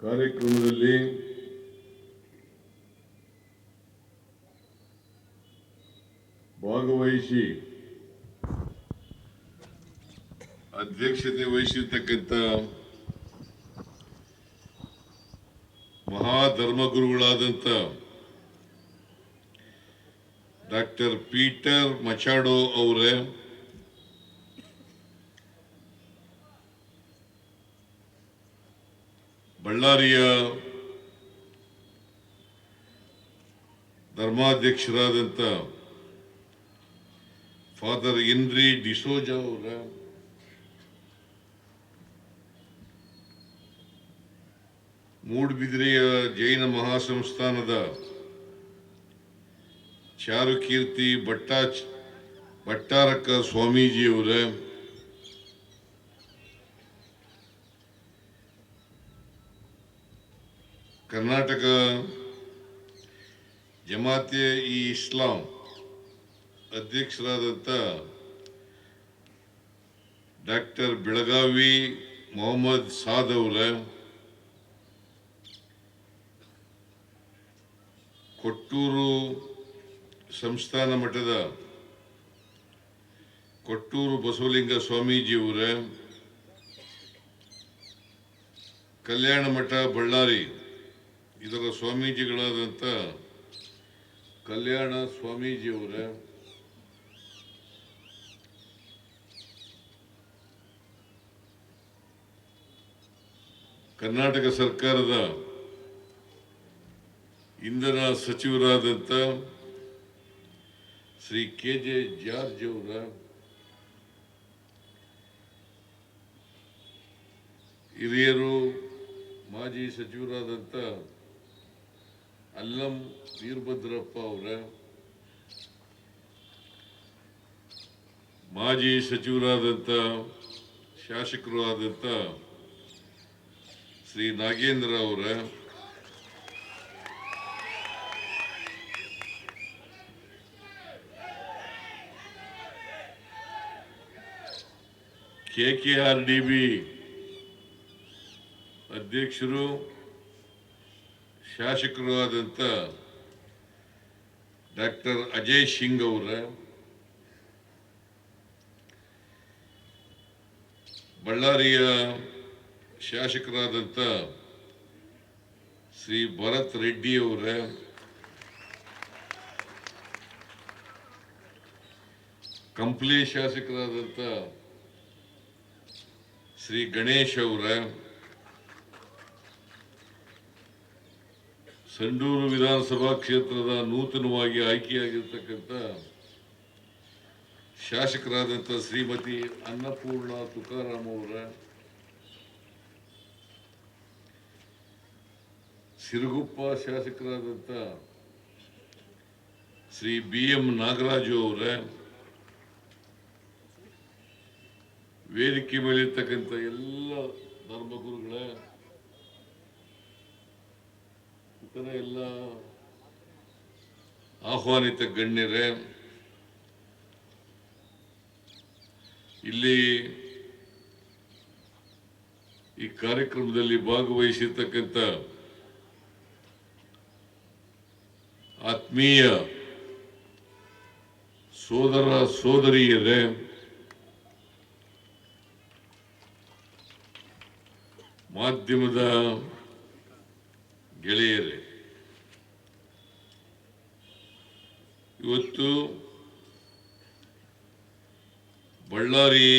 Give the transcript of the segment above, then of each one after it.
ಕಾರ್ಯಕ್ರಮದಲ್ಲಿ ಭಾಗವಹಿಸಿ ಅಧ್ಯಕ್ಷತೆ ವಹಿಸಿರ್ತಕ್ಕಂಥ ಮಹಾಧರ್ಮಗುರುಗಳಾದಂಥ ಡಾಕ್ಟರ್ ಪೀಟರ್ ಮಚಾಡೋ ಅವರೇ ಬಳ್ಳಾರಿಯ ಧರ್ಮಾಧ್ಯಕ್ಷರಾದಂಥ ಫಾದರ್ ಇನ್ರಿ ಡಿಸೋಜಾ ಅವರ ಮೂಡುಬಿದಿರೆಯ ಜೈನ ಮಹಾಸಂಸ್ಥಾನದ ಚಾರುಕೀರ್ತಿ ಭಟ್ಟಾಚ್ ಭಟ್ಟಾರಕ ಸ್ವಾಮೀಜಿಯವರ ಕರ್ನಾಟಕ ಜಮಾತೆ ಇ ಇಸ್ಲಾಂ ಅಧ್ಯಕ್ಷರಾದಂಥ ಡಾಕ್ಟರ್ ಬೆಳಗಾವಿ ಮೊಹಮ್ಮದ್ ಸಾದ್ ಅವರ ಕೊಟ್ಟೂರು ಸಂಸ್ಥಾನ ಮಠದ ಕೊಟ್ಟೂರು ಬಸವಲಿಂಗ ಸ್ವಾಮೀಜಿಯವರ ಕಲ್ಯಾಣ ಮಠ ಬಳ್ಳಾರಿ. ಇದರ ಸ್ವಾಮೀಜಿಗಳಾದಂಥ ಕಲ್ಯಾಣ ಸ್ವಾಮೀಜಿಯವರ, ಕರ್ನಾಟಕ ಸರ್ಕಾರದ ಇಂಧನ ಸಚಿವರಾದಂಥ ಶ್ರೀ ಕೆ ಜೆ ಜಾರ್ಜ್ ಅವರ, ಹಿರಿಯರು, ಮಾಜಿ ಸಚಿವರಾದಂಥ ಅಲ್ಲಂ ವೀರಭದ್ರಪ್ಪ ಅವರ ಮಾಜಿ ಸಚಿವರಾದಂಥ ಶಾಸಕರು ಆದಂಥ ಶ್ರೀ ನಾಗೇಂದ್ರ ಅವರ K K R D B ಅಧ್ಯಕ್ಷರು ಶಾಸಕರು ಆದಂಥ ಡಾಕ್ಟರ್ ಅಜಯ್ ಸಿಂಗ್ ಅವರ ಬಳ್ಳಾರಿಯ ಶಾಸಕರಾದಂಥ ಶ್ರೀ ಭರತ್ ರೆಡ್ಡಿ ಅವರ ಕಂಪ್ಲಿ ಶಾಸಕರಾದಂಥ ಶ್ರೀ ಗಣೇಶ್ ಅವರ ಸಂಡೂರು ವಿಧಾನಸಭಾ ಕ್ಷೇತ್ರದ ನೂತನವಾಗಿ ಆಯ್ಕೆಯಾಗಿರ್ತಕ್ಕಂಥ ಶಾಸಕರಾದಂಥ ಶ್ರೀಮತಿ ಅನ್ನಪೂರ್ಣ ತುಕಾರಾಮ್ ಅವರ ಸಿರುಗುಪ್ಪ ಶಾಸಕರಾದಂಥ ಶ್ರೀ ಬಿ ಎಂ ನಾಗರಾಜು ಅವರ, ವೇದಿಕೆ ಮೇಲಿರ್ತಕ್ಕಂಥ ಎಲ್ಲ ಧರ್ಮಗುರುಗಳ ಎಲ್ಲ ಆಹ್ವಾನಿತ ಗಣ್ಯರೇ ಇಲ್ಲಿ ಈ ಕಾರ್ಯಕ್ರಮದಲ್ಲಿ ಭಾಗವಹಿಸಿರ್ತಕ್ಕಂಥ ಆತ್ಮೀಯ ಸೋದರ ಸೋದರಿಯರೇ ಮಾಧ್ಯಮದ ಗೆಳೆಯರೇ ಇವತ್ತು ಬಳ್ಳಾರಿ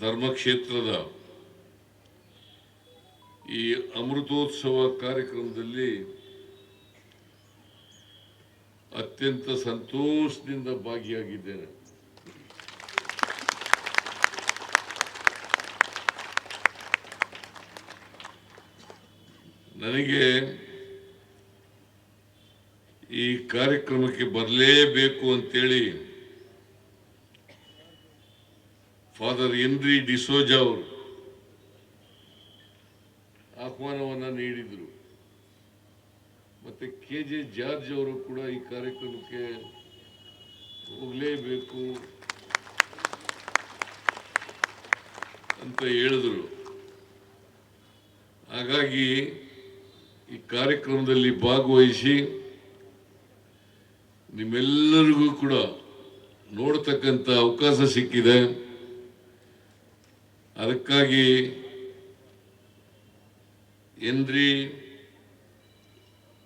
ಧರ್ಮಕ್ಷೇತ್ರದ ಈ ಅಮೃತೋತ್ಸವ ಕಾರ್ಯಕ್ರಮದಲ್ಲಿ ಅತ್ಯಂತ ಸಂತೋಷದಿಂದ ಭಾಗಿಯಾಗಿದ್ದೇನೆ. ನನಗೆ ಈ ಕಾರ್ಯಕ್ರಮಕ್ಕೆ ಬರಲೇಬೇಕು ಅಂತೇಳಿ ಫಾದರ್ ಎನ್ರಿ ಡಿಸೋಜಾ ಅವರು ಆಹ್ವಾನವನ್ನು ನೀಡಿದರು. ಮತ್ತು ಕೆ ಜೆ ಜಾರ್ಜ್ ಅವರು ಕೂಡ ಈ ಕಾರ್ಯಕ್ರಮಕ್ಕೆ ಹೋಗಲೇಬೇಕು ಅಂತ ಹೇಳಿದ್ರು. ಹಾಗಾಗಿ ಈ ಕಾರ್ಯಕ್ರಮದಲ್ಲಿ ಭಾಗವಹಿಸಿ ನಿಮ್ಮೆಲ್ಲರಿಗೂ ಕೂಡ ನೋಡ್ತಕ್ಕಂಥ ಅವಕಾಶ ಸಿಕ್ಕಿದೆ. ಅದಕ್ಕಾಗಿ ಎನ್ರಿ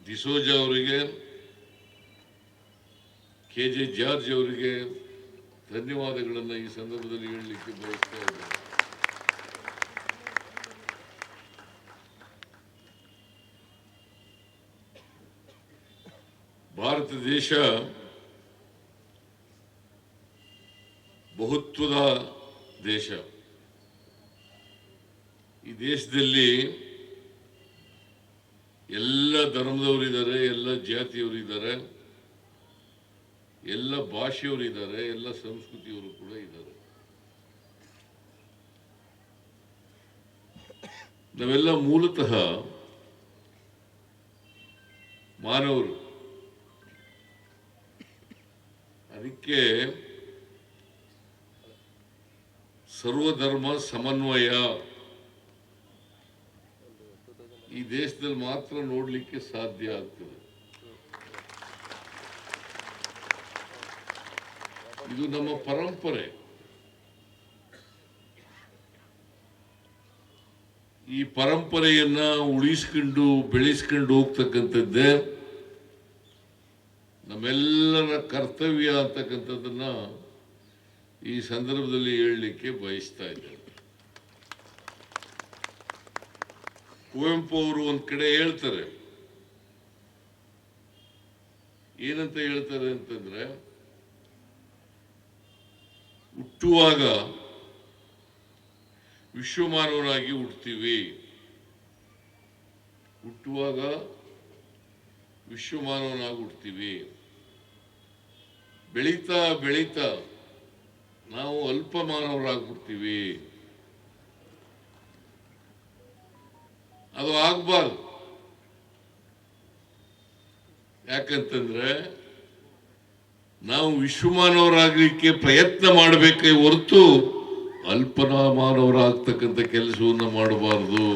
ಡಿಸೋಜ ಅವರಿಗೆ, ಕೆ ಜೆ ಜಾರ್ಜ್ ಅವರಿಗೆ ಧನ್ಯವಾದಗಳನ್ನು ಈ ಸಂದರ್ಭದಲ್ಲಿ ಹೇಳಲಿಕ್ಕೆ ಬಯಸ್ತಾ ಇದ್ದೇನೆ. ಭಾರತ ದೇಶ ಬಹುತ್ವದ ದೇಶ. ಈ ದೇಶದಲ್ಲಿ ಎಲ್ಲ ಧರ್ಮದವರಿದ್ದಾರೆ ಎಲ್ಲ ಜಾತಿಯವರಿದ್ದಾರೆ ಎಲ್ಲ ಭಾಷೆಯವರಿದ್ದಾರೆ ಎಲ್ಲ ಸಂಸ್ಕೃತಿಯವರು ಕೂಡ ಇದ್ದಾರೆ ನಾವೆಲ್ಲ ಮೂಲತಃ ಮಾನವರು. ಅದಕ್ಕೆ ಸರ್ವಧರ್ಮ ಸಮನ್ವಯ. ಈ ದೇಶದಲ್ಲಿ ಮಾತ್ರ ನೋಡಲಿಕ್ಕೆ ಸಾಧ್ಯ ಆಗ್ತದೆ. ಇದು ನಮ್ಮ ಪರಂಪರೆ. ಈ ಪರಂಪರೆಯನ್ನ ಉಳಿಸ್ಕೊಂಡು ಬೆಳೆಸ್ಕೊಂಡು ಹೋಗ್ತಕ್ಕಂಥದ್ದೇ ನಮ್ಮೆಲ್ಲರ ಕರ್ತವ್ಯ ಅಂತಕ್ಕಂಥದ್ದನ್ನ ಈ ಸಂದರ್ಭದಲ್ಲಿ ಹೇಳಲಿಕ್ಕೆ ಬಯಸ್ತಾ ಇದ್ದೇನೆ. ಕುವೆಂಪು ಅವರು ಒಂದ್ ಕಡೆ ಹೇಳ್ತಾರೆ. ಏನಂತ ಹೇಳ್ತಾರೆ ಅಂತಂದ್ರೆ, ಹುಟ್ಟುವಾಗ ವಿಶ್ವಮಾನವನಾಗಿ ಹುಟ್ತೀವಿ. ಹುಟ್ಟುವಾಗ ವಿಶ್ವಮಾನವನಾಗಿ ಹುಟ್ಟುತ್ತೀವಿ ಬೆಳೀತಾ ಬೆಳೀತಾ ನಾವು ಅಲ್ಪ ಮಾನವರಾಗ್ಬಿಡ್ತೀವಿ ಅದು ಆಗ್ಬಾರ್ದು. ಯಾಕಂತಂದ್ರೆ ನಾವು ವಿಶ್ವಮಾನವರಾಗಲಿಕ್ಕೆ ಪ್ರಯತ್ನ ಮಾಡಬೇಕೇ ಹೊರತು ಅಲ್ಪನಾ ಮಾನವರಾಗ್ತಕ್ಕಂಥ ಕೆಲಸವನ್ನು ಮಾಡಬಾರದು.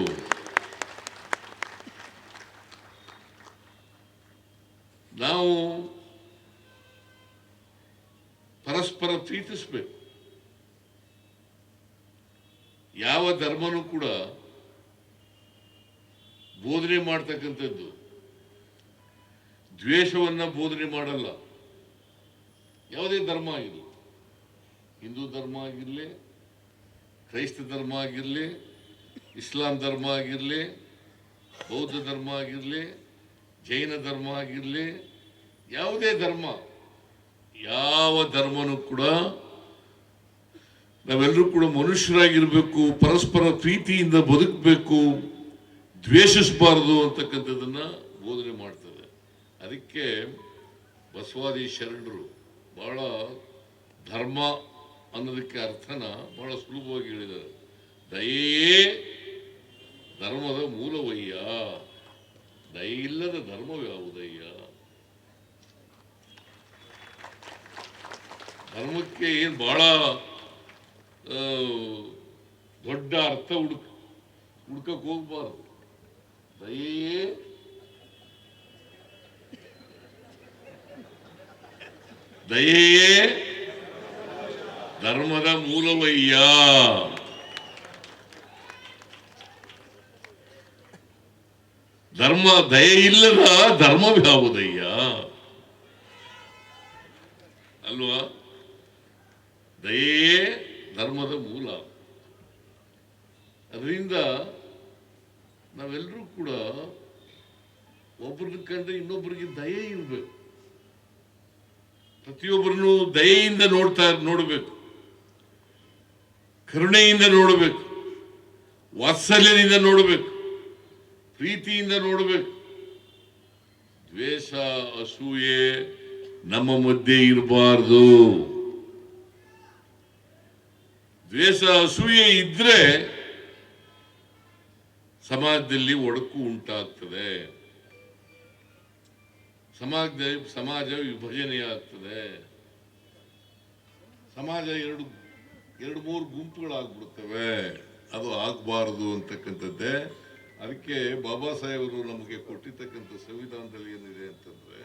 ಪರಸ್ಪರ ಪ್ರೀತಿಸ್ಬೇಕು ಯಾವ ಧರ್ಮನೂ ಕೂಡ ಬೋಧನೆ ಮಾಡ್ತಕ್ಕಂಥದ್ದು. ದ್ವೇಷವನ್ನ ಬೋಧನೆ ಮಾಡಲ್ಲ. ಯಾವುದೇ ಧರ್ಮ ಆಗಿರಲಿ. ಹಿಂದೂ ಧರ್ಮ ಆಗಿರಲಿ, ಕ್ರೈಸ್ತ ಧರ್ಮ ಆಗಿರಲಿ, ಇಸ್ಲಾಂ ಧರ್ಮ ಆಗಿರಲಿ, ಬೌದ್ಧ ಧರ್ಮ ಆಗಿರಲಿ, ಜೈನ ಧರ್ಮ ಆಗಿರಲಿ, ಯಾವುದೇ ಧರ್ಮ ಯಾವ ಧರ್ಮನೂ ಕೂಡ ನಾವೆಲ್ಲರೂ ಕೂಡ ಮನುಷ್ಯರಾಗಿರಬೇಕು, ಪರಸ್ಪರ ಪ್ರೀತಿಯಿಂದ ಬದುಕಬೇಕು, ದ್ವೇಷಿಸಬಾರದು ಅಂತಕ್ಕಂಥದ್ದನ್ನು ಬೋಧನೆ ಮಾಡ್ತದೆ. ಅದಕ್ಕೆ ಬಸವಾದಿ ಶರಣರು ಬಹಳ ಧರ್ಮ ಅನ್ನೋದಕ್ಕೆ ಅರ್ಥನ ಬಹಳ ಸುಲಭವಾಗಿ ಹೇಳಿದ್ದಾರೆ. ದಯೇ ಧರ್ಮದ ಮೂಲವಯ್ಯ. ದಯೆ ಇಲ್ಲದ ಧರ್ಮವ್ಯಾವುದಯ್ಯ ಧರ್ಮಕ್ಕೆ ಏನು ಬಹಳ ದೊಡ್ಡ ಅರ್ಥ ಹುಡುಕ, ಹುಡ್ಕಕ್ ಹೋಗ್ಬಾರ್ದು. ದಯೆಯೇ. ದಯೆಯೇ. ಧರ್ಮದ ಮೂಲವಯ್ಯ. ಧರ್ಮ ದಯೆ ಇಲ್ಲದ ಧರ್ಮವ್ಯಾವುದಯ್ಯ ಅಲ್ವಾ? ದಯೆಯೇ ಧರ್ಮದ ಮೂಲ. ಅದರಿಂದ ನಾವೆಲ್ಲರೂ ಕೂಡ ಒಬ್ಬರನ್ನ ಕಂಡ್ರೆ ಇನ್ನೊಬ್ಬರಿಗೆ ದಯೆ ಇರಬೇಕು. ಪ್ರತಿಯೊಬ್ಬರನ್ನು ದಯೆಯಿಂದ ನೋಡ್ತಾ ನೋಡಬೇಕು. ಕರುಣೆಯಿಂದ ನೋಡಬೇಕು. ವಾತ್ಸಲ್ಯದಿಂದ ನೋಡಬೇಕು. ಪ್ರೀತಿಯಿಂದ ನೋಡಬೇಕು. ದ್ವೇಷ, ಅಸೂಯೆ ನಮ್ಮ ಮಧ್ಯೆ ಇರಬಾರ್ದು. ದ್ವೇಷ, ಅಸೂಯೆ ಇದ್ರೆ ಸಮಾಜದಲ್ಲಿ ಒಡಕು ಉಂಟಾಗ್ತದೆ. ಸಮಾಜ ಸಮಾಜ ವಿಭಜನೆಯಾಗ್ತದೆ. ಸಮಾಜ ಎರಡು ಎರಡು ಮೂರು ಗುಂಪುಗಳಾಗ್ಬಿಡ್ತವೆ. ಅದು ಆಗಬಾರದು ಅಂತಕ್ಕಂಥದ್ದೇ. ಅದಕ್ಕೆ ಬಾಬಾ ಸಾಹೇಬರು ನಮಗೆ ಕೊಟ್ಟಿರ್ತಕ್ಕಂಥ ಸಂವಿಧಾನದಲ್ಲಿ ಏನಿದೆ ಅಂತಂದ್ರೆ,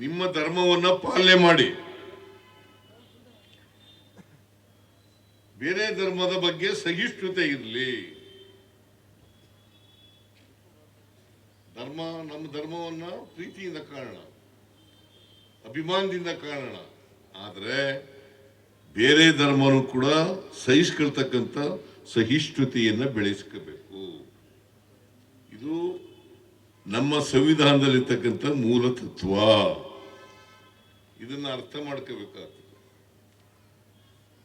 ನಿಮ್ಮ ಧರ್ಮವನ್ನ ಪಾಲನೆ ಮಾಡಿ. ಧರ್ಮದ ಬಗ್ಗೆ ಸಹಿಷ್ಣುತೆ ಇರಲಿ. ಧರ್ಮ, ನಮ್ಮ ಧರ್ಮವನ್ನ ಪ್ರೀತಿಯಿಂದ ಕಾರಣ ಅಭಿಮಾನದಿಂದ ಕಾರಣ ಆದರೆ ಬೇರೆ ಧರ್ಮನೂ ಕೂಡ ಸಹಿಸ್ಕೊಳ್ತಕ್ಕಂಥ ಸಹಿಷ್ಣುತೆಯನ್ನ ಬೆಳೆಸ್ಕೋಬೇಕು. ಇದು ನಮ್ಮ ಸಂವಿಧಾನದಲ್ಲಿರ್ತಕ್ಕಂಥ ಮೂಲ ತತ್ವ. ಇದನ್ನ ಅರ್ಥ ಮಾಡ್ಕೋಬೇಕಾಗ್ತದೆ.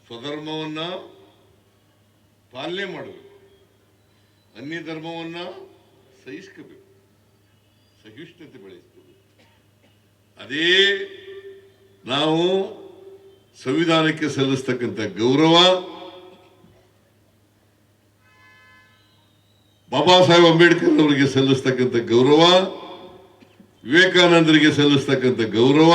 ಸ್ವಧರ್ಮವನ್ನ ಪಾಲನೆ ಮಾಡಬೇಕು. ಅನ್ಯ ಧರ್ಮವನ್ನ ಸಹಿಸ್ಕೋಬೇಕು. ಸಹಿಷ್ಣುತೆ ಬೆಳೆಸ್ಕೋಬೇಕು. ಅದೇ ನಾವು ಸಂವಿಧಾನಕ್ಕೆ ಸಲ್ಲಿಸ್ತಕ್ಕಂಥ ಗೌರವ ಬಾಬಾ ಸಾಹೇಬ್ ಅಂಬೇಡ್ಕರ್ ಅವರಿಗೆ ಸಲ್ಲಿಸ್ತಕ್ಕಂಥ ಗೌರವ, ವಿವೇಕಾನಂದರಿಗೆ ಸಲ್ಲಿಸ್ತಕ್ಕಂಥ ಗೌರವ